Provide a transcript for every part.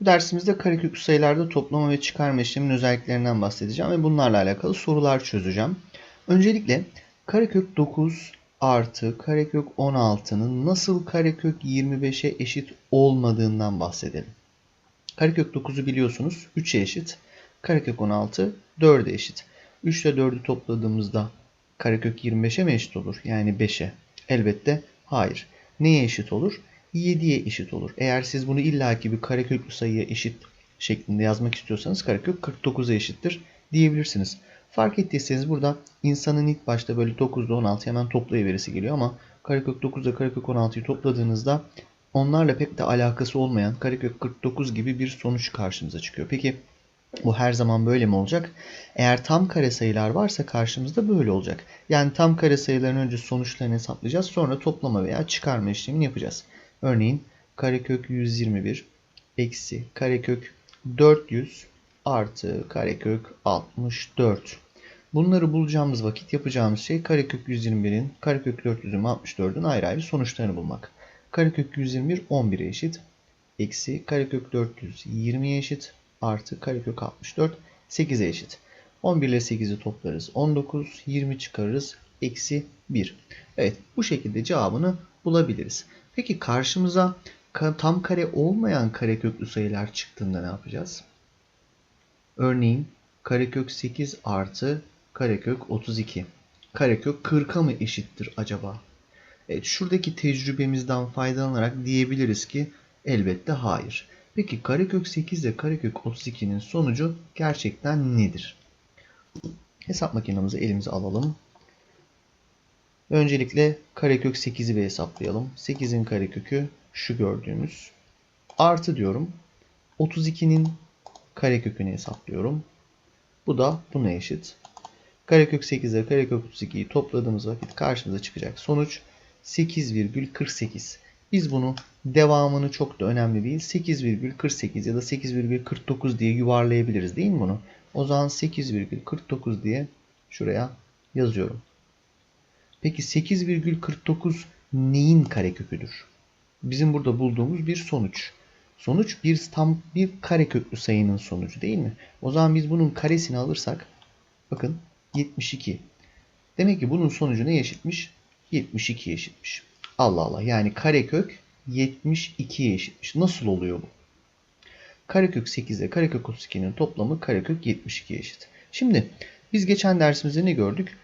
Bu dersimizde kareköklü sayılarda toplama ve çıkarma işleminin özelliklerinden bahsedeceğim ve bunlarla alakalı sorular çözeceğim. Öncelikle karekök 9 artı karekök 16'nın nasıl karekök 25'e eşit olmadığından bahsedelim. Karekök 9'u biliyorsunuz 3'e eşit. Karekök 16 4'e eşit. 3 ile 4'ü topladığımızda karekök 25'e mi eşit olur? Yani 5'e. Elbette hayır. Neye eşit olur? 7'ye eşit olur. Eğer siz bunu illaki bir kareköklü sayıya eşit şeklinde yazmak istiyorsanız karekök 49'a eşittir diyebilirsiniz. Fark ettiyseniz burada insanın ilk başta böyle 9 ile 16 hemen toplayıverisi geliyor ama karekök 9 ile karekök 16'yı topladığınızda onlarla pek de alakası olmayan karekök 49 gibi bir sonuç karşımıza çıkıyor. Peki bu her zaman böyle mi olacak? Eğer tam kare sayılar varsa karşımızda böyle olacak. Yani tam kare sayıların önce sonuçlarını hesaplayacağız. Sonra toplama veya çıkarma işlemini yapacağız. Örneğin karekök 121 eksi karekök 400 artı karekök 64. Bunları bulacağımız vakit yapacağımız şey karekök 121'in, karekök 400'ün 64'ün ayrı ayrı sonuçlarını bulmak. Karekök 121 11'e eşit. Eksi karekök 400 20'ye eşit. Artı karekök 64 8'e eşit. 11 ile 8'i toplarız. 19, 20 çıkarırız. Eksi 1. Evet bu şekilde cevabını bulabiliriz. Peki karşımıza tam kare olmayan kareköklü sayılar çıktığında ne yapacağız? Örneğin karekök 8 artı karekök 32. Karekök 40'a mı eşittir acaba? Evet, şuradaki tecrübemizden faydalanarak diyebiliriz ki elbette hayır. Peki karekök 8 ile karekök 32'nin sonucu gerçekten nedir? Hesap makinemizi elimize alalım. Öncelikle karekök 8'i bir hesaplayalım. 8'in karekökü şu gördüğümüz. Artı diyorum. 32'nin karekökünü hesaplıyorum. Bu da buna eşit. Karekök 8 ile karekök 32'yi topladığımız vakit karşımıza çıkacak sonuç 8,48. Biz bunu devamını çok da önemli değil. 8,48 ya da 8,49 diye yuvarlayabiliriz değil mi bunu? O zaman 8,49 diye şuraya yazıyorum. Peki 8,49 neyin kareköküdür? Bizim burada bulduğumuz bir sonuç. Sonuç bir tam bir kareköklü sayının sonucu değil mi? O zaman biz bunun karesini alırsak bakın 72. Demek ki bunun sonucu ne eşitmiş? 72 eşitmiş. Allah Allah yani karekök 72'ye eşitmiş. Nasıl oluyor bu? Karekök 8 ile karekök 32'nin toplamı karekök 72'ye eşit. Şimdi biz geçen dersimizde ne gördük?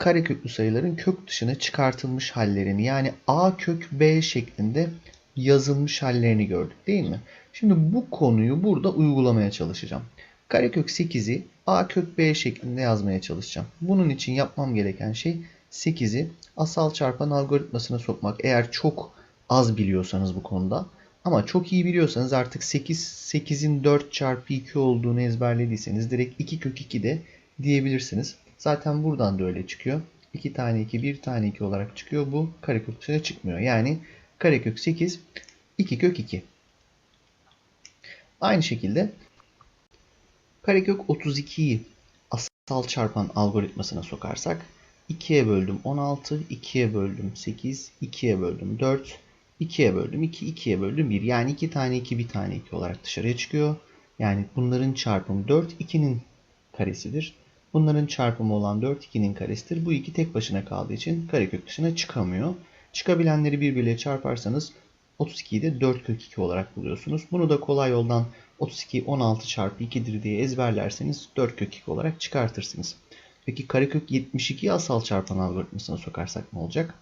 Kareköklü sayıların kök dışına çıkartılmış hallerini yani a kök b şeklinde yazılmış hallerini gördük değil mi? Şimdi bu konuyu burada uygulamaya çalışacağım. Karekök 8'i a kök b şeklinde yazmaya çalışacağım. Bunun için yapmam gereken şey 8'i asal çarpan algoritmasına sokmak. Eğer çok az biliyorsanız bu konuda ama çok iyi biliyorsanız artık 8 8'in 4 çarpı 2 olduğunu ezberlediyseniz direkt 2 kök 2 de diyebilirsiniz. Zaten buradan da öyle çıkıyor. 2 tane 2 1 tane 2 olarak çıkıyor. Bu karekök dışına çıkmıyor. Yani karekök 8 2 kök 2. Aynı şekilde karekök 32'yi asal çarpan algoritmasına sokarsak 2'ye böldüm 16, 2'ye böldüm 8, 2'ye böldüm 4, 2'ye böldüm 2, 2'ye böldüm 1. Yani 2 tane 2, 1 tane 2 olarak dışarıya çıkıyor. Yani bunların çarpımı 4, 2'nin karesidir. Bunların çarpımı olan 4, 2'nin karesidir. Bu iki tek başına kaldığı için karekök dışına çıkamıyor. Çıkabilenleri birbiriyle çarparsanız 32'yi de 4 kök 2 olarak buluyorsunuz. Bunu da kolay yoldan 32 16 çarpı 2'dir diye ezberlerseniz 4 kök 2 olarak çıkartırsınız. Peki karekök 72'yi asal çarpan algoritmasına sokarsak ne olacak?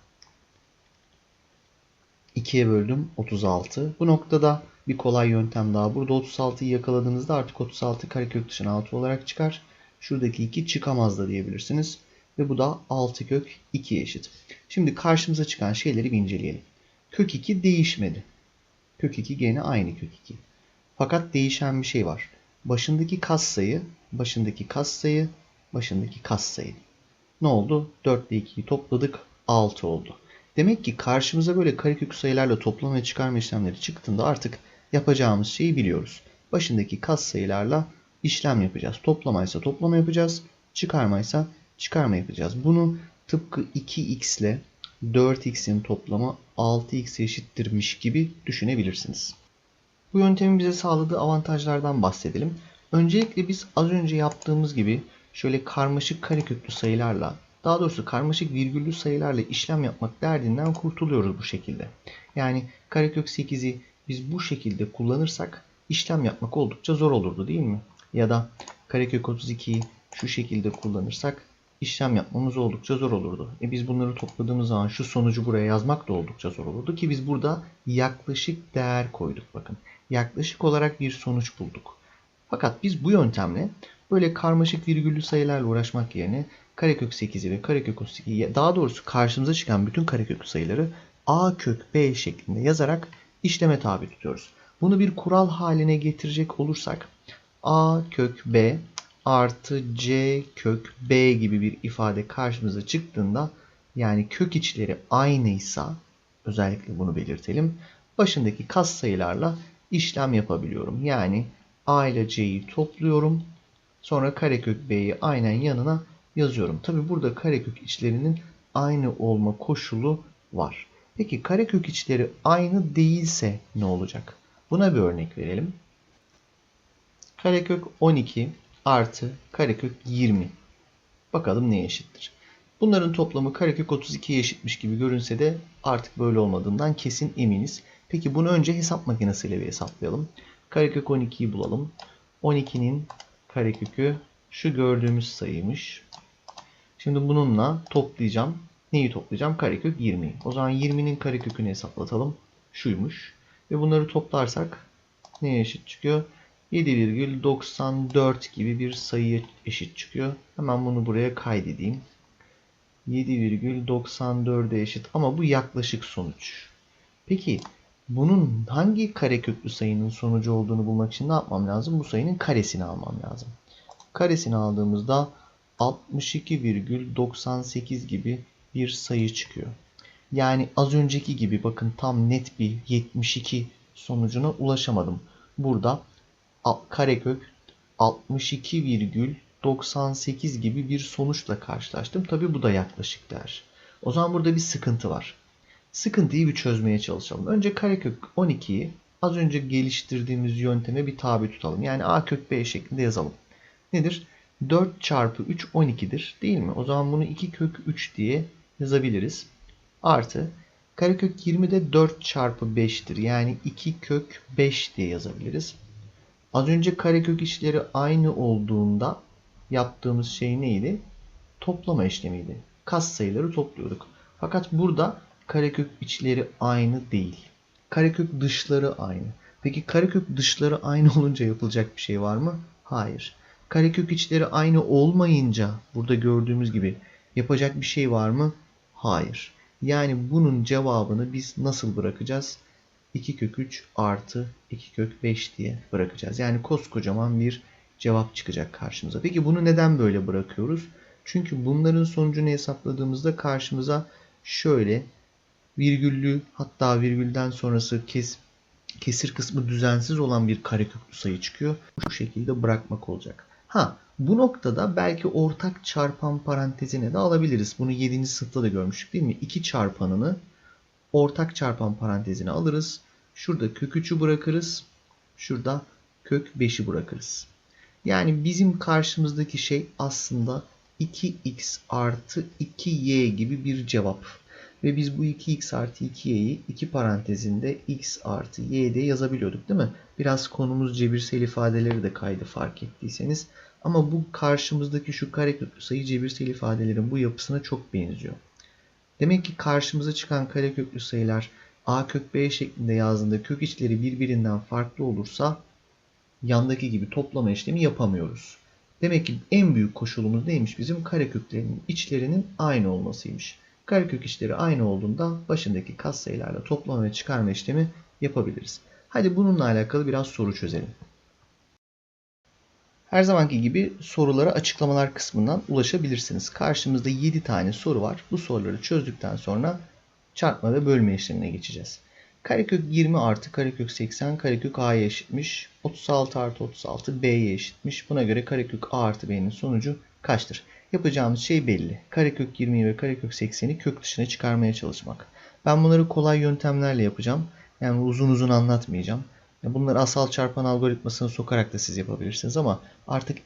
2'ye böldüm 36. Bu noktada bir kolay yöntem daha. Burada 36'yı yakaladığınızda artık 36 karekök dışına 6 olarak çıkar. Şuradaki 2 çıkamaz da diyebilirsiniz. Ve bu da 6 kök 2'ye eşit. Şimdi karşımıza çıkan şeyleri bir inceleyelim. Kök 2 değişmedi. Kök 2 gene aynı kök 2. Fakat değişen bir şey var. Başındaki katsayı, başındaki katsayı, başındaki katsayı. Ne oldu? 4 ile 2'yi topladık. 6 oldu. Demek ki karşımıza böyle karekök sayılarla toplama ve çıkarma işlemleri çıktığında artık yapacağımız şeyi biliyoruz. Başındaki katsayılarla işlem yapacağız. Toplamaysa toplama yapacağız. Çıkarmaysa çıkarma yapacağız. Bunu tıpkı 2x ile 4x'in toplamı 6x eşittirmiş gibi düşünebilirsiniz. Bu yöntemin bize sağladığı avantajlardan bahsedelim. Öncelikle biz az önce yaptığımız gibi şöyle karmaşık kareköklü sayılarla, daha doğrusu karmaşık virgüllü sayılarla işlem yapmak derdinden kurtuluyoruz bu şekilde. Yani karekök 8'i biz bu şekilde kullanırsak işlem yapmak oldukça zor olurdu değil mi? Ya da karekök 32'yi şu şekilde kullanırsak işlem yapmamız oldukça zor olurdu. E biz bunları topladığımız zaman şu sonucu buraya yazmak da oldukça zor olurdu ki biz burada yaklaşık değer koyduk bakın. Yaklaşık olarak bir sonuç bulduk. Fakat biz bu yöntemle böyle karmaşık virgüllü sayılarla uğraşmak yerine karekök 8'i ve karekök 32'yi daha doğrusu karşımıza çıkan bütün kareköklü sayıları a kök b şeklinde yazarak işleme tabi tutuyoruz. Bunu bir kural haline getirecek olursak a kök b artı c kök b gibi bir ifade karşımıza çıktığında yani kök içleri aynıysa özellikle bunu belirtelim. Başındaki kas sayılarla işlem yapabiliyorum. Yani a ile c'yi topluyorum. Sonra karekök b'yi aynen yanına yazıyorum. Tabi burada karekök içlerinin aynı olma koşulu var. Peki karekök içleri aynı değilse ne olacak? Buna bir örnek verelim. Karekök 12 artı karekök 20. Bakalım neye eşittir? Bunların toplamı karekök 32'ye eşitmiş gibi görünse de artık böyle olmadığından kesin eminiz. Peki bunu önce hesap makinesiyle bir hesaplayalım. Karekök 12'yi bulalım. 12'nin karekökü şu gördüğümüz sayıymış. Şimdi bununla toplayacağım. Neyi toplayacağım? Karekök 20'yi. O zaman 20'nin karekökünü hesaplatalım. Şuymuş. Ve bunları toplarsak neye eşit çıkıyor? 7,94 gibi bir sayıya eşit çıkıyor. Hemen bunu buraya kaydedeyim. 7,94'e eşit ama bu yaklaşık sonuç. Peki bunun hangi kareköklü sayının sonucu olduğunu bulmak için ne yapmam lazım? Bu sayının karesini almam lazım. Karesini aldığımızda 62,98 gibi bir sayı çıkıyor. Yani az önceki gibi bakın tam net bir 72 sonucuna ulaşamadım. Burada karekök 62,98 gibi bir sonuçla karşılaştım. Tabi bu da yaklaşık değer. O zaman burada bir sıkıntı var. Sıkıntıyı bir çözmeye çalışalım. Önce karekök 12'yi az önce geliştirdiğimiz yönteme bir tabi tutalım. Yani a kök b şeklinde yazalım. Nedir? 4 çarpı 3 12'dir değil mi? O zaman bunu 2 kök 3 diye yazabiliriz. Artı karekök 20 de 4 çarpı 5'tir. Yani 2 kök 5 diye yazabiliriz. Az önce karekök içleri aynı olduğunda yaptığımız şey neydi? Toplama işlemiydi. Kas sayıları topluyorduk. Fakat burada karekök içleri aynı değil. Karekök dışları aynı. Peki karekök dışları aynı olunca yapılacak bir şey var mı? Hayır. Karekök içleri aynı olmayınca burada gördüğümüz gibi yapacak bir şey var mı? Hayır. Yani bunun cevabını biz nasıl bırakacağız? 2 kök 3 artı 2 kök 5 diye bırakacağız. Yani koskocaman bir cevap çıkacak karşımıza. Peki bunu neden böyle bırakıyoruz? Çünkü bunların sonucunu hesapladığımızda karşımıza şöyle virgüllü hatta virgülden sonrası kes, kesir kısmı düzensiz olan bir kareköklü sayı çıkıyor. Bu şekilde bırakmak olacak. Ha bu noktada belki ortak çarpan parantezine de alabiliriz. Bunu 7. sınıfta da görmüştük değil mi? 2 çarpanını ortak çarpan parantezine alırız. Şurada kök 3'ü bırakırız. Şurada kök 5'i bırakırız. Yani bizim karşımızdaki şey aslında 2x artı 2y gibi bir cevap. Ve biz bu 2x artı 2y'yi iki parantezinde x artı y diye yazabiliyorduk değil mi? Biraz konumuz cebirsel ifadeleri de kaydı fark ettiyseniz. Ama bu karşımızdaki şu kareköklü sayı cebirsel ifadelerin bu yapısına çok benziyor. Demek ki karşımıza çıkan kareköklü sayılar a kök b şeklinde yazdığında kök içleri birbirinden farklı olursa yandaki gibi toplama işlemi yapamıyoruz. Demek ki en büyük koşulumuz neymiş bizim? Kareköklerinin içlerinin aynı olmasıymış. Karekök içleri aynı olduğunda başındaki katsayılarla toplama ve çıkarma işlemi yapabiliriz. Hadi bununla alakalı biraz soru çözelim. Her zamanki gibi sorulara açıklamalar kısmından ulaşabilirsiniz. Karşımızda 7 tane soru var. Bu soruları çözdükten sonra çarpma ve bölme işlemine geçeceğiz. Karekök 20 artı karekök 80 karekök a'ya eşitmiş. 36 artı 36 b'ye eşitmiş. Buna göre karekök a artı b'nin sonucu kaçtır? Yapacağımız şey belli. Karekök 20'yi ve karekök 80'i kök dışına çıkarmaya çalışmak. Ben bunları kolay yöntemlerle yapacağım. Yani uzun uzun anlatmayacağım. Bunları asal çarpan algoritmasını sokarak da siz yapabilirsiniz ama artık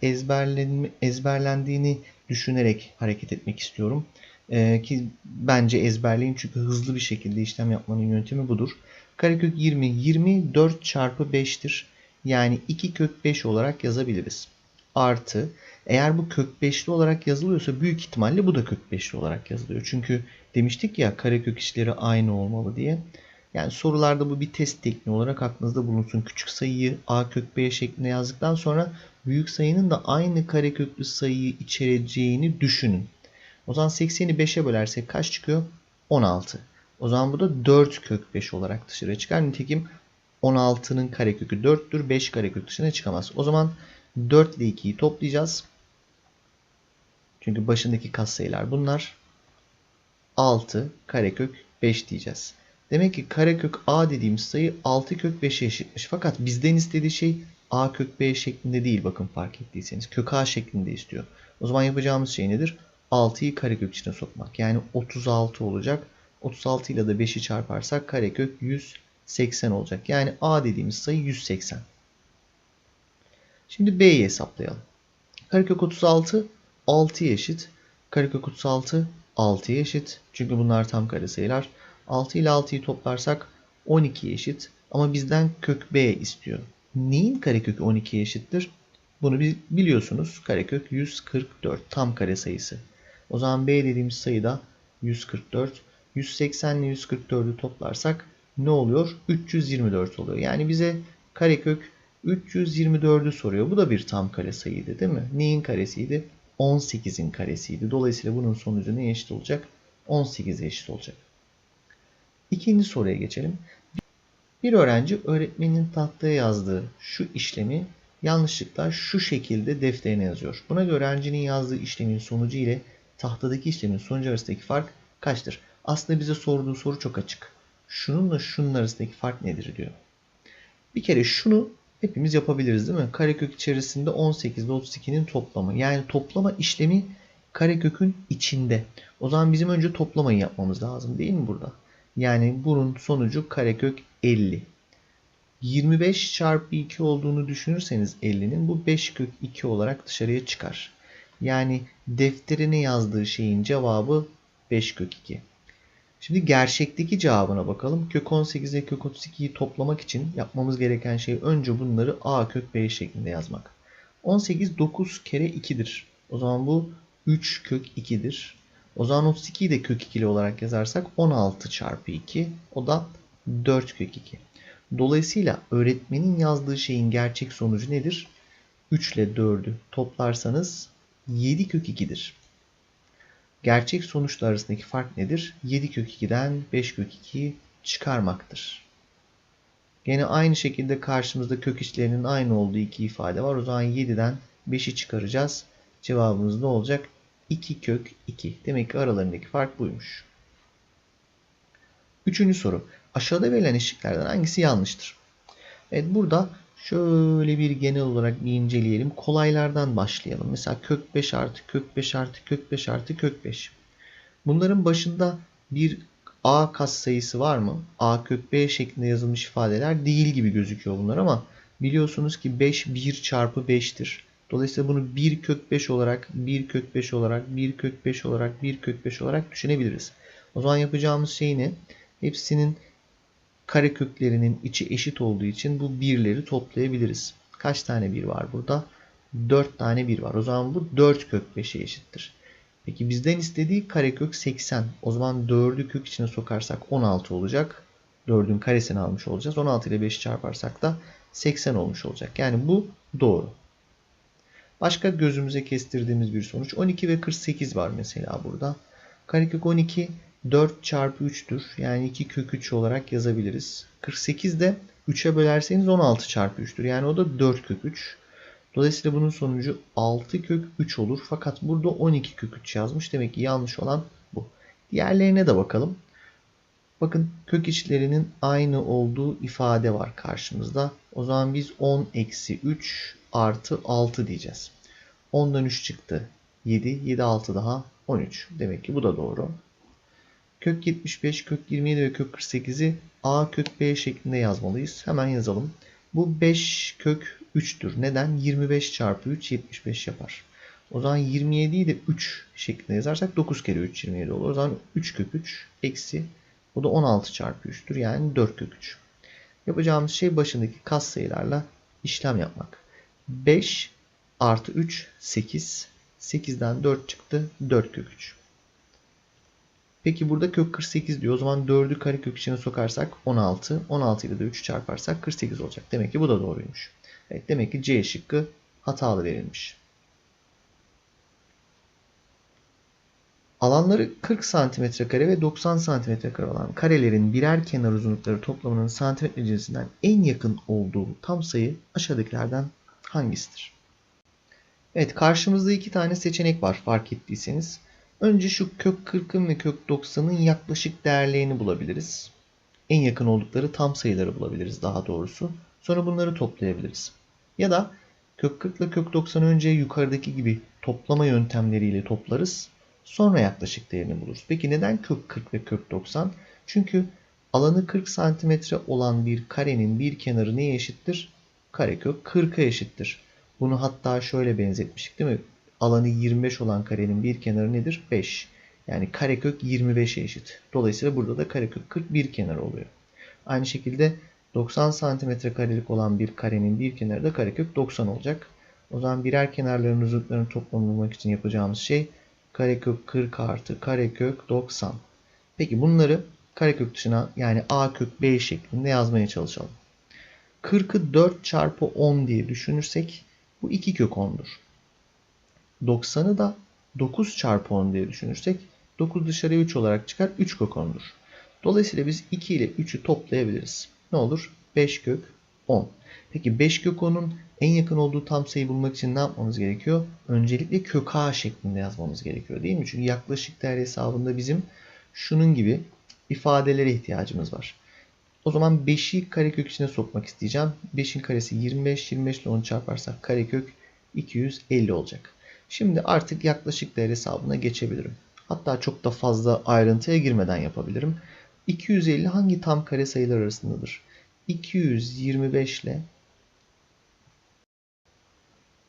ezberlendiğini düşünerek hareket etmek istiyorum. Ee, ki bence ezberleyin çünkü hızlı bir şekilde işlem yapmanın yöntemi budur. Karekök 20, 20 4 çarpı 5'tir. Yani 2 kök 5 olarak yazabiliriz. Artı eğer bu kök 5'li olarak yazılıyorsa büyük ihtimalle bu da kök 5'li olarak yazılıyor. Çünkü demiştik ya karekök içleri aynı olmalı diye. Yani sorularda bu bir test tekniği olarak aklınızda bulunsun. Küçük sayıyı a kök b şeklinde yazdıktan sonra büyük sayının da aynı kareköklü sayıyı içereceğini düşünün. O zaman 80'i 5'e bölersek kaç çıkıyor? 16. O zaman bu da 4 kök 5 olarak dışarı çıkar. Nitekim 16'nın karekökü 4'tür. 5 karekök dışına çıkamaz. O zaman 4 ile 2'yi toplayacağız. Çünkü başındaki katsayılar bunlar. 6 karekök 5 diyeceğiz. Demek ki karekök a dediğimiz sayı 6 kök 5'e eşitmiş. Fakat bizden istediği şey a kök b şeklinde değil bakın fark ettiyseniz. Kök a şeklinde istiyor. O zaman yapacağımız şey nedir? 6'yı karekök içine sokmak. Yani 36 olacak. 36 ile de 5'i çarparsak karekök 180 olacak. Yani a dediğimiz sayı 180. Şimdi b'yi hesaplayalım. Karekök 36 6'ya eşit. Karekök 36 6'ya eşit. Çünkü bunlar tam kare sayılar. 6 ile 6'yı toplarsak 12'ye eşit. Ama bizden kök b istiyor. Neyin karekökü 12'ye eşittir? Bunu biliyorsunuz. Karekök 144 tam kare sayısı. O zaman b dediğimiz sayı da 144. 180 ile 144'ü toplarsak ne oluyor? 324 oluyor. Yani bize karekök 324'ü soruyor. Bu da bir tam kare sayıydı değil mi? Neyin karesiydi? 18'in karesiydi. Dolayısıyla bunun sonucu neye eşit olacak? 18'e eşit olacak. İkinci soruya geçelim. Bir öğrenci öğretmenin tahtaya yazdığı şu işlemi yanlışlıkla şu şekilde defterine yazıyor. Buna göre öğrencinin yazdığı işlemin sonucu ile tahtadaki işlemin sonucu arasındaki fark kaçtır? Aslında bize sorduğu soru çok açık. Şununla şunun arasındaki fark nedir diyor. Bir kere şunu hepimiz yapabiliriz değil mi? Karekök içerisinde 18 ile 32'nin toplamı. Yani toplama işlemi karekökün içinde. O zaman bizim önce toplamayı yapmamız lazım değil mi burada? Yani bunun sonucu karekök 50. 25 çarpı 2 olduğunu düşünürseniz 50'nin bu 5 kök 2 olarak dışarıya çıkar. Yani defterine yazdığı şeyin cevabı 5 kök 2. Şimdi gerçekteki cevabına bakalım. Kök 18 ile kök 32'yi toplamak için yapmamız gereken şey önce bunları a kök b şeklinde yazmak. 18 9 kere 2'dir. O zaman bu 3 kök 2'dir. O zaman 32'yi de kök 2'li olarak yazarsak 16 çarpı 2 o da 4 kök 2. Dolayısıyla öğretmenin yazdığı şeyin gerçek sonucu nedir? 3 ile 4'ü toplarsanız 7 kök 2'dir. Gerçek sonuçlar arasındaki fark nedir? 7 kök 2'den 5 kök 2'yi çıkarmaktır. Gene aynı şekilde karşımızda kök içlerinin aynı olduğu iki ifade var. O zaman 7'den 5'i çıkaracağız. Cevabımız ne olacak? 2 kök 2. Demek ki aralarındaki fark buymuş. Üçüncü soru. Aşağıda verilen eşliklerden hangisi yanlıştır? Evet burada şöyle bir genel olarak bir inceleyelim. Kolaylardan başlayalım. Mesela kök 5 artı kök 5 artı kök 5 artı kök 5. Bunların başında bir a katsayısı var mı? a kök b şeklinde yazılmış ifadeler değil gibi gözüküyor bunlar ama biliyorsunuz ki 5 1 çarpı 5'tir. Dolayısıyla bunu 1 kök 5 olarak, 1 kök 5 olarak, 1 kök 5 olarak, 1 kök 5 olarak düşünebiliriz. O zaman yapacağımız şey ne? Hepsinin kareköklerinin içi eşit olduğu için bu birleri toplayabiliriz. Kaç tane bir var burada? 4 tane bir var. O zaman bu 4 kök 5'e eşittir. Peki bizden istediği karekök 80. O zaman 4'ü kök içine sokarsak 16 olacak. 4'ün karesini almış olacağız. 16 ile 5'i çarparsak da 80 olmuş olacak. Yani bu doğru. Başka gözümüze kestirdiğimiz bir sonuç. 12 ve 48 var mesela burada. Karekök 12 4 çarpı 3'tür. Yani 2 kök 3 olarak yazabiliriz. 48 de 3'e bölerseniz 16 çarpı 3'tür. Yani o da 4 kök 3. Dolayısıyla bunun sonucu 6 kök 3 olur. Fakat burada 12 kök 3 yazmış. Demek ki yanlış olan bu. Diğerlerine de bakalım. Bakın kök içlerinin aynı olduğu ifade var karşımızda. O zaman biz 10 eksi 3 artı 6 diyeceğiz. 10'dan 3 çıktı. 7. 7 6 daha 13. Demek ki bu da doğru. Kök 75, kök 27 ve kök 48'i a kök b şeklinde yazmalıyız. Hemen yazalım. Bu 5 kök 3'tür. Neden? 25 çarpı 3 75 yapar. O zaman 27'yi de 3 şeklinde yazarsak 9 kere 3 27 olur. O zaman 3 kök 3 eksi bu da 16 çarpı 3'tür. Yani 4 kök 3. Yapacağımız şey başındaki kas sayılarla işlem yapmak. 5 artı 3 8. 8'den 4 çıktı. 4 kök 3. Peki burada kök 48 diyor. O zaman 4'ü karekök içine sokarsak 16. 16 ile de 3 çarparsak 48 olacak. Demek ki bu da doğruymuş. Evet, demek ki C şıkkı hatalı verilmiş. Alanları 40 cm kare ve 90 cm kare olan karelerin birer kenar uzunlukları toplamının santimetre cinsinden en yakın olduğu tam sayı aşağıdakilerden hangisidir? Evet karşımızda iki tane seçenek var fark ettiyseniz. Önce şu kök 40'ın ve kök 90'ın yaklaşık değerlerini bulabiliriz. En yakın oldukları tam sayıları bulabiliriz daha doğrusu. Sonra bunları toplayabiliriz. Ya da kök 40 ile kök 90'ı önce yukarıdaki gibi toplama yöntemleriyle toplarız. Sonra yaklaşık değerini buluruz. Peki neden kök 40 ve kök 90? Çünkü alanı 40 santimetre olan bir karenin bir kenarı neye eşittir? Karekök 40'a eşittir. Bunu hatta şöyle benzetmiştik değil mi? Alanı 25 olan karenin bir kenarı nedir? 5. Yani karekök 25'e eşit. Dolayısıyla burada da karekök 40 bir kenarı oluyor. Aynı şekilde 90 santimetre karelik olan bir karenin bir kenarı da karekök 90 olacak. O zaman birer kenarların uzunluklarını toplamını bulmak için yapacağımız şey karekök 40 artı karekök 90. Peki bunları karekök dışına yani a kök b şeklinde yazmaya çalışalım. 40'ı 4 çarpı 10 diye düşünürsek bu 2 kök 10'dur. 90'ı da 9 çarpı 10 diye düşünürsek 9 dışarıya 3 olarak çıkar 3 kök 10'dur. Dolayısıyla biz 2 ile 3'ü toplayabiliriz. Ne olur? 5 kök 10. Peki 5 kök 10'un en yakın olduğu tam sayı bulmak için ne yapmamız gerekiyor? Öncelikle kök a şeklinde yazmamız gerekiyor değil mi? Çünkü yaklaşık değer hesabında bizim şunun gibi ifadelere ihtiyacımız var. O zaman 5'i karekök içine sokmak isteyeceğim. 5'in karesi 25. 25 ile 10 çarparsak karekök 250 olacak. Şimdi artık yaklaşık değer hesabına geçebilirim. Hatta çok da fazla ayrıntıya girmeden yapabilirim. 250 hangi tam kare sayılar arasındadır? 225 ile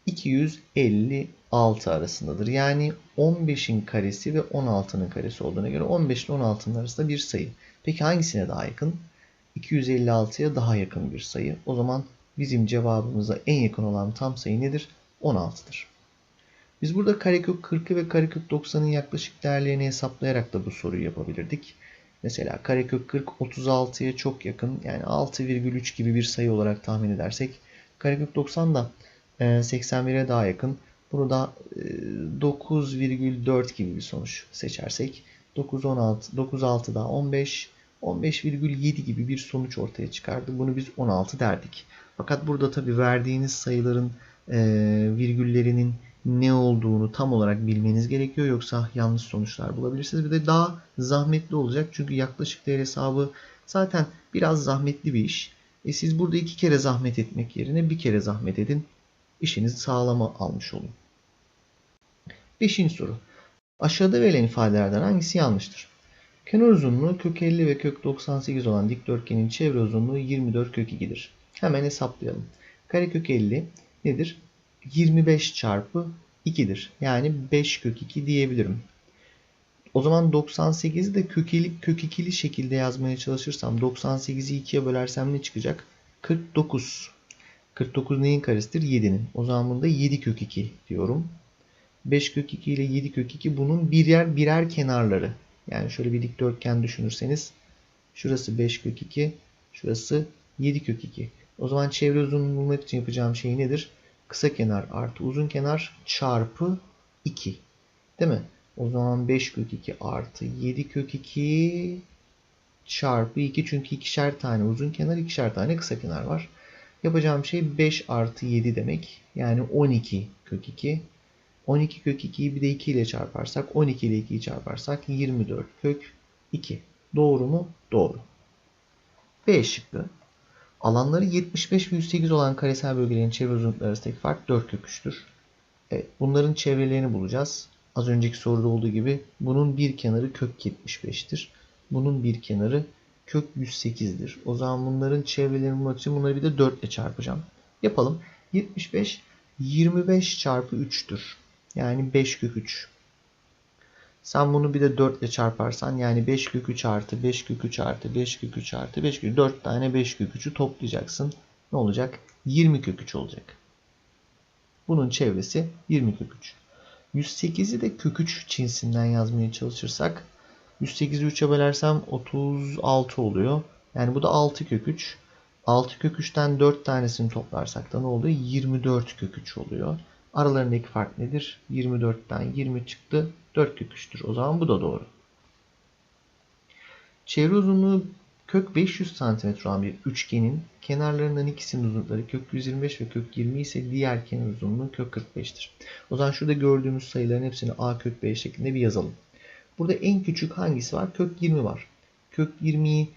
256 arasındadır. Yani 15'in karesi ve 16'nın karesi olduğuna göre 15 ile 16'nın arasında bir sayı. Peki hangisine daha yakın? 256'ya daha yakın bir sayı. O zaman bizim cevabımıza en yakın olan tam sayı nedir? 16'dır. Biz burada karekök 40'ı ve karekök 90'ın yaklaşık değerlerini hesaplayarak da bu soruyu yapabilirdik. Mesela karekök 40 36'ya çok yakın yani 6,3 gibi bir sayı olarak tahmin edersek karekök 90 da 81'e daha yakın. Bunu da 9,4 gibi bir sonuç seçersek 9 16 9 6 daha 15 15,7 gibi bir sonuç ortaya çıkardı. Bunu biz 16 derdik. Fakat burada tabi verdiğiniz sayıların e, virgüllerinin ne olduğunu tam olarak bilmeniz gerekiyor. Yoksa yanlış sonuçlar bulabilirsiniz. Bir de daha zahmetli olacak. Çünkü yaklaşık değer hesabı zaten biraz zahmetli bir iş. E siz burada iki kere zahmet etmek yerine bir kere zahmet edin. İşinizi sağlama almış olun. Beşinci soru. Aşağıda verilen ifadelerden hangisi yanlıştır? Kenar uzunluğu kök 50 ve kök 98 olan dikdörtgenin çevre uzunluğu 24 kök 2'dir. Hemen hesaplayalım. Karekök 50 nedir? 25 çarpı 2'dir. Yani 5 kök 2 diyebilirim. O zaman 98'i de kökeli, kök ikili şekilde yazmaya çalışırsam 98'i 2'ye bölersem ne çıkacak? 49. 49 neyin karesidir? 7'nin. O zaman bunda 7 kök 2 diyorum. 5 kök 2 ile 7 kök 2 bunun birer birer kenarları. Yani şöyle bir dikdörtgen düşünürseniz şurası 5 kök 2, şurası 7 kök 2. O zaman çevre uzunluğunu bulmak için yapacağım şey nedir? Kısa kenar artı uzun kenar çarpı 2. Değil mi? O zaman 5 kök 2 artı 7 kök 2 çarpı 2 çünkü ikişer tane uzun kenar ikişer tane kısa kenar var. Yapacağım şey 5 artı 7 demek. Yani 12 kök 2. 12 kök 2'yi bir de 2 ile çarparsak 12 ile 2'yi çarparsak 24 kök 2. Doğru mu? Doğru. B şıkkı. Alanları 75 ve 108 olan karesel bölgelerin çevre uzunlukları arasındaki fark 4 kök 3'tür. Evet, bunların çevrelerini bulacağız. Az önceki soruda olduğu gibi bunun bir kenarı kök 75'tir. Bunun bir kenarı kök 108'dir. O zaman bunların çevrelerini bulmak için bunları bir de 4 ile çarpacağım. Yapalım. 75 25 çarpı 3'tür. Yani 5 kök 3. Sen bunu bir de 4 ile çarparsan yani 5 kök 3 artı 5 kök 3 artı 5 kök 3 artı 5 kök 3 4 tane 5 kök 3'ü toplayacaksın. Ne olacak? 20 kök 3 olacak. Bunun çevresi 20 kök 3. 108'i de kök 3 cinsinden yazmaya çalışırsak 108'i 3'e bölersem 36 oluyor. Yani bu da 6 kök 3. 6 kök 3'ten 4 tanesini toplarsak da ne oluyor? 24 kök 3 oluyor. Aralarındaki fark nedir? 24'ten 20 çıktı. 4 kök 3'tür. O zaman bu da doğru. Çevre uzunluğu kök 500 cm olan bir üçgenin kenarlarından ikisinin uzunlukları kök 125 ve kök 20 ise diğer kenar uzunluğu kök 45'tir. O zaman şurada gördüğümüz sayıların hepsini a kök 5 şeklinde bir yazalım. Burada en küçük hangisi var? Kök 20 var. Kök 20'yi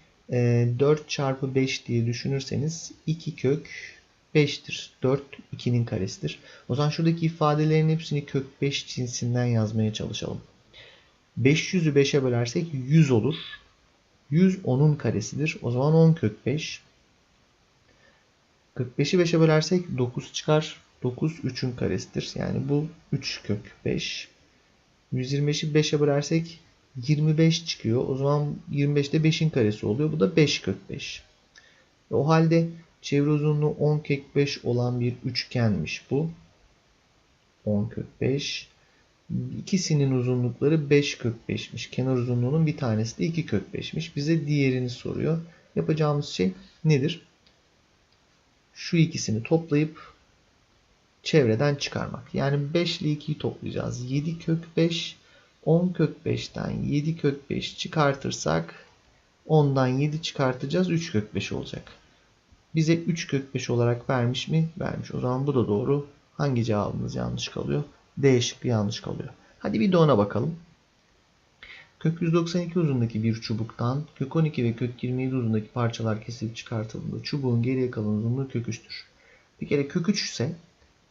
4 çarpı 5 diye düşünürseniz 2 kök 5'tir. 4 2'nin karesidir. O zaman şuradaki ifadelerin hepsini kök 5 cinsinden yazmaya çalışalım. 500'ü 5'e bölersek 100 olur. 100 10'un karesidir. O zaman 10 kök 5. 45'i 5'e bölersek 9 çıkar. 9 3'ün karesidir. Yani bu 3 kök 5. 125'i 5'e bölersek 25 çıkıyor. O zaman 25 de 5'in karesi oluyor. Bu da 5 kök 5. O halde çevre uzunluğu 10 kök 5 olan bir üçgenmiş bu. 10 kök 5. İkisinin uzunlukları 5 kök 5'miş. Kenar uzunluğunun bir tanesi de 2 kök 5'miş. Bize diğerini soruyor. Yapacağımız şey nedir? Şu ikisini toplayıp çevreden çıkarmak. Yani 5 ile 2'yi toplayacağız. 7 kök 5 10 kök 5'ten 7 kök 5 çıkartırsak 10'dan 7 çıkartacağız. 3 kök 5 olacak. Bize 3 kök 5 olarak vermiş mi? Vermiş. O zaman bu da doğru. Hangi cevabımız yanlış kalıyor? D şıkkı yanlış kalıyor. Hadi bir de ona bakalım. Kök 192 uzundaki bir çubuktan kök 12 ve kök 27 uzundaki parçalar kesilip çıkartıldığında çubuğun geriye kalan uzunluğu kök 3'tür. Bir kere kök 3 ise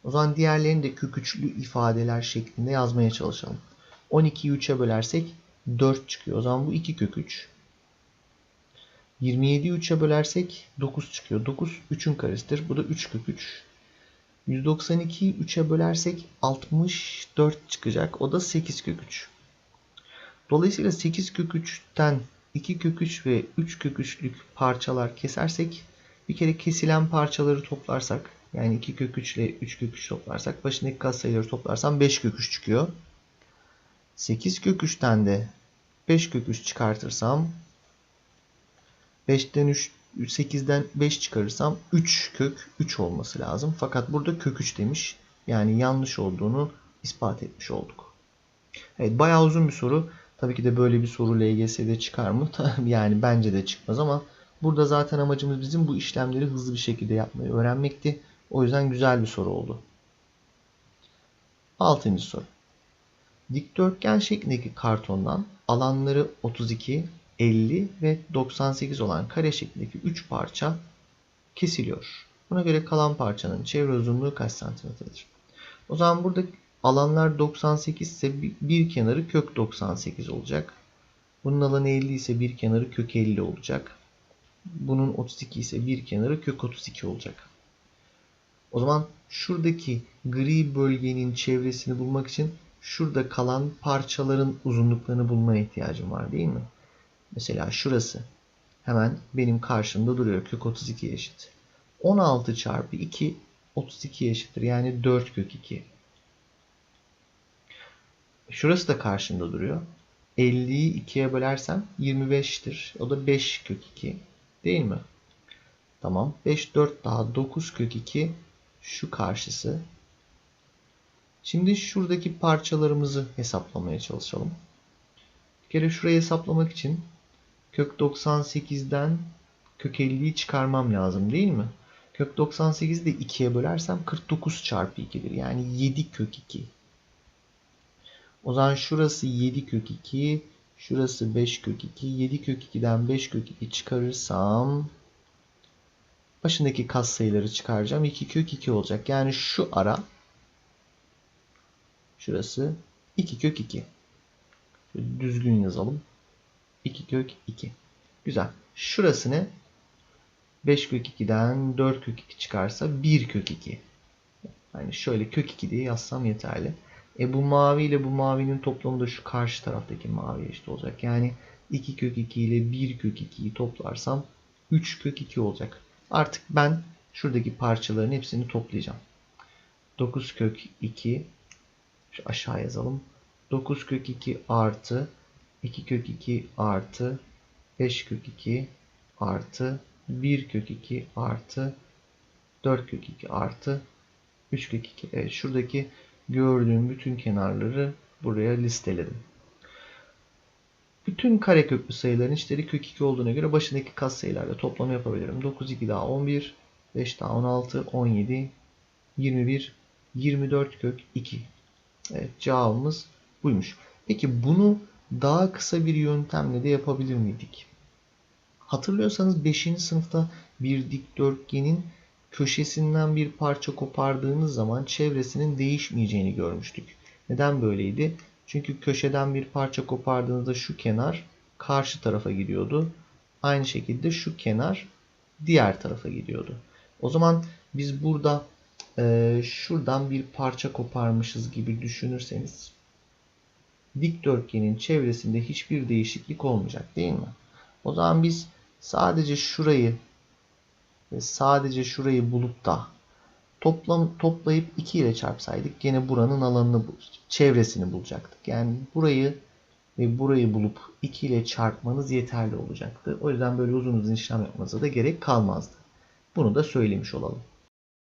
o zaman diğerlerini de kök 3'lü ifadeler şeklinde yazmaya çalışalım. 12'yi 3'e bölersek 4 çıkıyor. O zaman bu 2 kök 3. 27'yi 3'e bölersek 9 çıkıyor. 9 3'ün karesidir. Bu da 3 kök 3. 192'yi 3'e bölersek 64 çıkacak. O da 8 kök 3. Dolayısıyla 8 kök 3'ten 2 kök 3 ve 3 kök 3'lük parçalar kesersek bir kere kesilen parçaları toplarsak yani 2 kök 3 ile 3 kök 3 toplarsak başındaki katsayıları toplarsam 5 kök 3 çıkıyor. 8 kök 3'ten de 5 kök 3 çıkartırsam 5'ten 3 8'den 5 çıkarırsam 3 kök 3 olması lazım. Fakat burada kök 3 demiş. Yani yanlış olduğunu ispat etmiş olduk. Evet bayağı uzun bir soru. Tabii ki de böyle bir soru LGS'de çıkar mı? yani bence de çıkmaz ama burada zaten amacımız bizim bu işlemleri hızlı bir şekilde yapmayı öğrenmekti. O yüzden güzel bir soru oldu. Altıncı soru. Dikdörtgen şeklindeki kartondan alanları 32, 50 ve 98 olan kare şeklindeki 3 parça kesiliyor. Buna göre kalan parçanın çevre uzunluğu kaç santimetredir? O zaman burada alanlar 98 ise bir kenarı kök 98 olacak. Bunun alanı 50 ise bir kenarı kök 50 olacak. Bunun 32 ise bir kenarı kök 32 olacak. O zaman şuradaki gri bölgenin çevresini bulmak için şurada kalan parçaların uzunluklarını bulmaya ihtiyacım var değil mi? Mesela şurası. Hemen benim karşımda duruyor. Kök 32 eşit. 16 çarpı 2 32 eşittir. Yani 4 kök 2. Şurası da karşımda duruyor. 50'yi 2'ye bölersem 25'tir. O da 5 kök 2. Değil mi? Tamam. 5, 4 daha 9 kök 2. Şu karşısı. Şimdi şuradaki parçalarımızı hesaplamaya çalışalım. Bir kere şurayı hesaplamak için kök 98'den kök 50'yi çıkarmam lazım değil mi? Kök 98'i de 2'ye bölersem 49 çarpı 2'dir. Yani 7 kök 2. O zaman şurası 7 kök 2. Şurası 5 kök 2. 7 kök 2'den 5 kök 2 çıkarırsam başındaki katsayıları çıkaracağım. 2 kök 2 olacak. Yani şu ara şurası 2 kök 2. Şöyle düzgün yazalım. 2 kök 2. Güzel. Şurası ne? 5 kök 2'den 4 kök 2 çıkarsa 1 kök 2. Yani şöyle kök 2 diye yazsam yeterli. E bu mavi ile bu mavinin toplamı da şu karşı taraftaki mavi eşit olacak. Yani 2 kök 2 ile 1 kök 2'yi toplarsam 3 kök 2 olacak. Artık ben şuradaki parçaların hepsini toplayacağım. 9 kök 2 şu aşağı yazalım. 9 kök 2 artı 2 kök 2 artı 5 kök 2 artı 1 kök 2 artı 4 kök 2 artı 3 kök 2. Evet şuradaki gördüğüm bütün kenarları buraya listeledim. Bütün kareköklü sayıların içleri kök 2 olduğuna göre başındaki katsayılarla toplamı yapabilirim. 9 2 daha 11, 5 daha 16, 17, 21, 24 kök 2. Evet cevabımız buymuş. Peki bunu daha kısa bir yöntemle de yapabilir miydik? Hatırlıyorsanız 5. sınıfta bir dikdörtgenin köşesinden bir parça kopardığınız zaman çevresinin değişmeyeceğini görmüştük. Neden böyleydi? Çünkü köşeden bir parça kopardığınızda şu kenar karşı tarafa gidiyordu. Aynı şekilde şu kenar diğer tarafa gidiyordu. O zaman biz burada e, şuradan bir parça koparmışız gibi düşünürseniz dikdörtgenin çevresinde hiçbir değişiklik olmayacak değil mi? O zaman biz sadece şurayı ve sadece şurayı bulup da toplam toplayıp 2 ile çarpsaydık gene buranın alanını çevresini bulacaktık. Yani burayı ve burayı bulup 2 ile çarpmanız yeterli olacaktı. O yüzden böyle uzun uzun işlem yapmanıza da gerek kalmazdı. Bunu da söylemiş olalım.